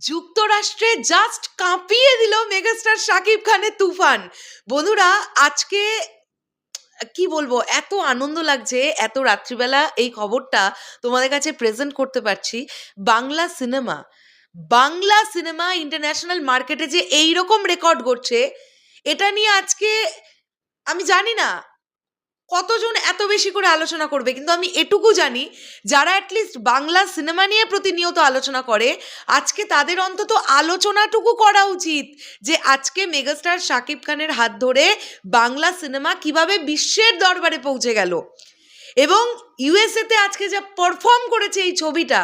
যুক্তরাষ্ট্রে জাস্ট কাঁপিয়ে দিল মেগাস্টার শাকিব খানের তুফান। বন্ধুরা, আজকে, কি বলব, এত আনন্দ লাগছে, এত রাত্রিবেলা এই খবরটা তোমাদের কাছে প্রেজেন্ট করতে পারছি। Bangla cinema Bangla cinema international মার্কেটে যে এই রকম রেকর্ড করছে এটা নিয়ে আজকে আমি জানি না কতজন এত বেশি করে আলোচনা করবে? কিন্তু আমি এটুকু জানি, যারা অ্যাটলিস্ট বাংলা সিনেমা নিয়ে প্রতিনিয়ত আলোচনা করে, আজকে তাদের অন্তত আলোচনাটুকু করা উচিত যে আজকে মেগাস্টার শাকিব খানের হাত ধরে বাংলা সিনেমা কীভাবে বিশ্বের দরবারে পৌঁছে গেল। এবং ইউএসএতে আজকে যা পারফর্ম করেছে এই ছবিটা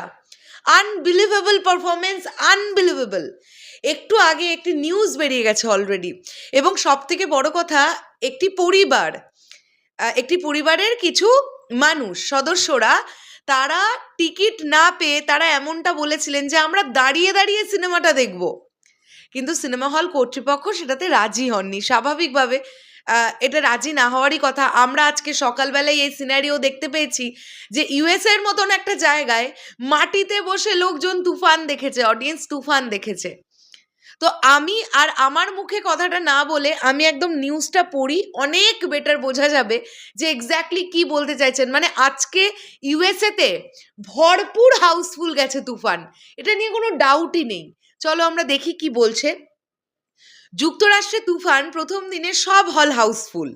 আনবিলিভেবল পারফরমেন্স আনবিলিভেবল একটু আগে একটি নিউজ বেরিয়ে গেছে অলরেডি এবং সব থেকে বড় কথা, একটি পরিবার একটি পরিবারের কিছু মানুষ, সদস্যরা, তারা টিকিট না পেয়ে তারা এমনটা বলেছিলেন যে, আমরা দাঁড়িয়ে দাঁড়িয়ে সিনেমাটা দেখব। কিন্তু সিনেমা হল কর্তৃপক্ষ সেটাতে রাজি হননি। স্বাভাবিকভাবে এটা রাজি না হওয়ারই কথা। আমরা আজকে সকালবেলায় এই সিনারিও দেখতে পেয়েছি যে ইউএস এর মতন একটা জায়গায় মাটিতে বসে লোকজন তুফান দেখেছে অডিয়েন্স তুফান দেখেছে। তো আমি আর আমার মুখে কথাটা না বলে আমি একদম নিউজটা পড়ি, অনেক বেটার বোঝা যাবে যে এক্স্যাক্টলি কি বলতে চাইছেন। মানে আজকে ইউএসএতে ভরপুর হাউসফুল গেছে তুফান। এটা নিয়ে কোনো ডাউটই নেই। চলো আমরা দেখি কি বলছে। যুক্তরাষ্ট্রে তুফান প্রথম দিনে সব হল হাউসফুল।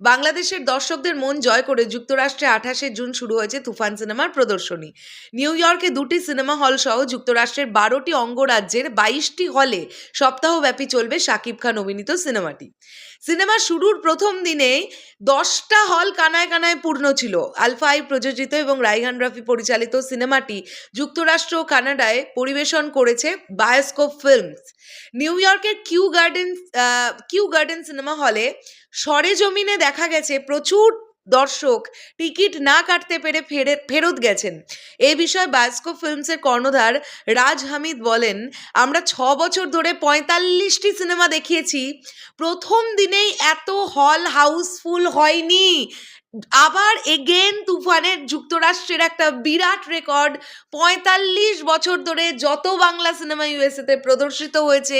বাংলাদেশের দর্শকদের মন জয় করে যুক্তরাষ্ট্রে আঠাশে জুন শুরু হয়েছে তুফান সিনেমার প্রদর্শনী। নিউ ইয়র্কে দুটি সিনেমা হল সহ যুক্তরাষ্ট্রের বারোটি অঙ্গরাজ্যের বাইশটি হলে সপ্তাহব্যাপী চলবে শাকিব খান অভিনীত সিনেমাটি। সিনেমা শুরুর প্রথম দিনেই দশটা হল কানায় কানায় পূর্ণ ছিল। আলফাই প্রযোজিত এবং রাইহান রাফি পরিচালিত সিনেমাটি যুক্তরাষ্ট্র ও কানাডায় পরিবেশন করেছে বায়োস্কোপ ফিল্মস। নিউ ইয়র্কের Kew garden ah, Kew garden cinema হলে সরেজমিনে দেখা গেছে প্রচুর দর্শক টিকিট না কাটতে পেরে ফেরে ফেরত গেছেন। এই বিষয়ে বায়োস্কোপ ফিল্মসের কর্ণধার রাজ হামিদ বলেন আমরা ছ বছর ধরে পঁয়তাল্লিশটি সিনেমা দেখিয়েছি। প্রথম দিনেই এত হল হাউসফুল হয়নি। আবার এগেন তুফানের যুক্তরাষ্ট্রের একটা বিরাট রেকর্ড পঁয়তাল্লিশ বছর ধরে যত বাংলা সিনেমা ইউএসএতে প্রদর্শিত হয়েছে।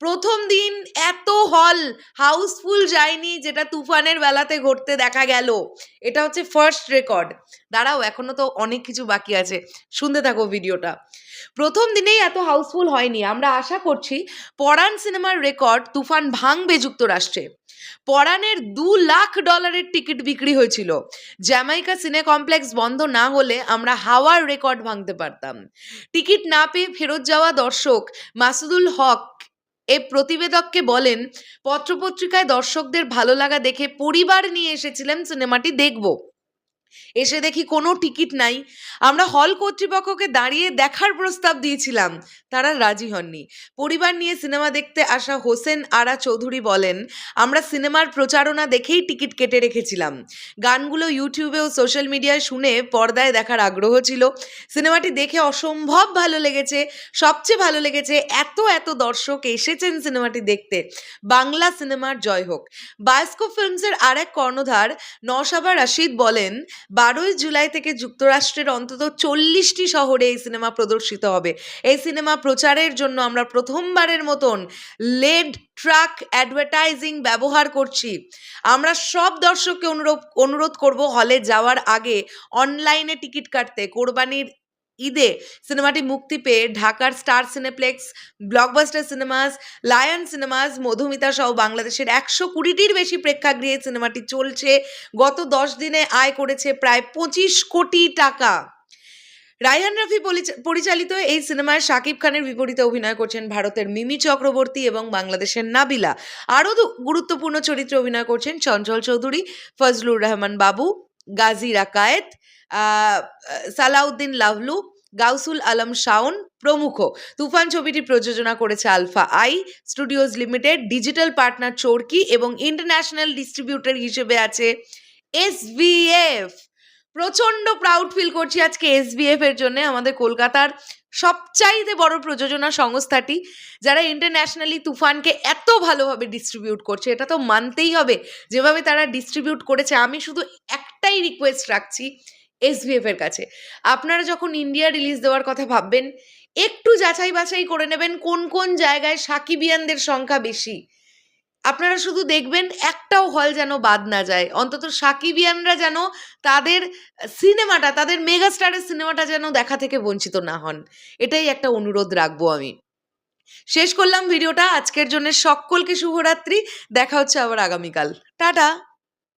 প্রথম দিন এত হল হাউসফুল যায়নি যেটা তুফানের বেলাতে ঘটতে দেখা গেল। এটা হচ্ছে ফার্স্ট রেকর্ড দাঁড়াও, এখনও তো অনেক কিছু বাকি আছে। শুনতে থাকো ভিডিওটা। প্রথম দিনেই এত হাউসফুল হয়নি। আমরা আশা করছি পরাণ সিনেমার রেকর্ড তুফান ভাঙবে যুক্তরাষ্ট্রে। পরাণের দু লাখ ডলারের টিকিট বিক্রি হয়েছিল। জ্যামাইকা সিনে কমপ্লেক্স বন্ধ না হলে আমরা হাওয়ার রেকর্ড ভাঙতে পারতাম। টিকিট না পেয়ে ফেরত যাওয়া দর্শক মাসুদুল হক এ প্রতিবেদককে বলেন পত্রপত্রিকায় দর্শকদের ভালো লাগা দেখে পরিবার নিয়ে এসেছিলেন সিনেমাটি দেখব। এসে দেখি কোনো টিকিট নাই। আমরা হল কর্তৃপক্ষকে দাঁড়িয়ে দেখার প্রস্তাব দিয়েছিলাম। তারা রাজি হননি। পরিবার নিয়ে সিনেমা দেখতে আসা হোসেন আরা চৌধুরী বলেন, আমরা সিনেমার প্রচারণা দেখেই টিকিট কেটে রেখেছিলাম। গানগুলো ইউটিউবে ও সোশ্যাল মিডিয়ায় শুনে পর্দায় দেখার আগ্রহ ছিল। সিনেমাটি দেখে অসম্ভব ভালো লেগেছে। সবচেয়ে ভালো লেগেছে, এত এত দর্শক এসেছেন সিনেমাটি দেখতে। বাংলা সিনেমার জয় হোক। বায়োস্কোপ ফিল্মসের আরেক কর্ণধার নওশাবা রাশিদ বলেন বারোই জুলাই থেকে যুক্তরাষ্ট্রের অন্তত চল্লিশটি শহরে এই সিনেমা প্রদর্শিত হবে। এই সিনেমা প্রচারের জন্য আমরা প্রথমবারের মতন লেড ট্রাক অ্যাডভার্টাইজিং ব্যবহার করছি। আমরা সব দর্শককে অনুরোধ অনুরোধ করব হলে যাওয়ার আগে অনলাইনে টিকিট কাটতে, কোরবানির ঈদে সিনেমাটি মুক্তি পেয়ে ঢাকার Star Cineplex Blockbuster Cinemas Lion Cinemas Madhumita সহ বাংলাদেশের একশো কুড়িটির বেশি প্রেক্ষাগৃহে সিনেমাটি চলছে। গত দশ দিনে আয় করেছে প্রায় পঁচিশ কোটি টাকা। রায়হান রফি পরিচালিত এই সিনেমায় শাকিব খানের বিপরীতে অভিনয় করছেন ভারতের মিমি চক্রবর্তী এবং বাংলাদেশের নাবিলা। আরও গুরুত্বপূর্ণ চরিত্রে অভিনয় করছেন চঞ্চল চৌধুরী, ফজলুর রহমান বাবু। গাজী রাকায়েত সালাউদ্দিন লাভলু গাউসুল আলম শাওন প্রমুখ। তুফান ছবিটি প্রযোজনা করেছে Alpha I Studios Limited, digital partner Chorki এবং ইন্টারন্যাশনাল ডিস্ট্রিবিউটর হিসেবে আছে এসভিএফ প্রচণ্ড প্রাউড ফিল করছি আজকে এসবিএফ এর জন্য, আমাদের কলকাতার সবচাইতে বড় প্রযোজনা সংস্থাটি, যারা ইন্টারন্যাশনালি তুফানকে এত ভালোভাবে ডিস্ট্রিবিউট করছে। এটা তো মানতেই হবে, যেভাবে তারা ডিস্ট্রিবিউট করেছে, আমি শুধু একটাই রিকোয়েস্ট রাখছি এসবিএফ এর কাছে। আপনারা যখন ইন্ডিয়া রিলিজ দেওয়ার কথা ভাববেন, একটু যাচাই বাছাই করে নেবেন কোন কোন জায়গায় সাকিবিয়ানদের সংখ্যা বেশি। আপনারা শুধু দেখবেন একটাও হল যেন বাদ না যায়। অন্তত সাকিবিয়ানরা যেন তাদের সিনেমাটা তাদের মেগাস্টারের সিনেমাটা যেন দেখা থেকে বঞ্চিত না হন। এটাই একটা অনুরোধ রাখব আমি। শেষ করলাম ভিডিওটা। আজকের জন্য সকলকে শুভরাত্রি। দেখা হচ্ছে আবার আগামীকাল। টাটা!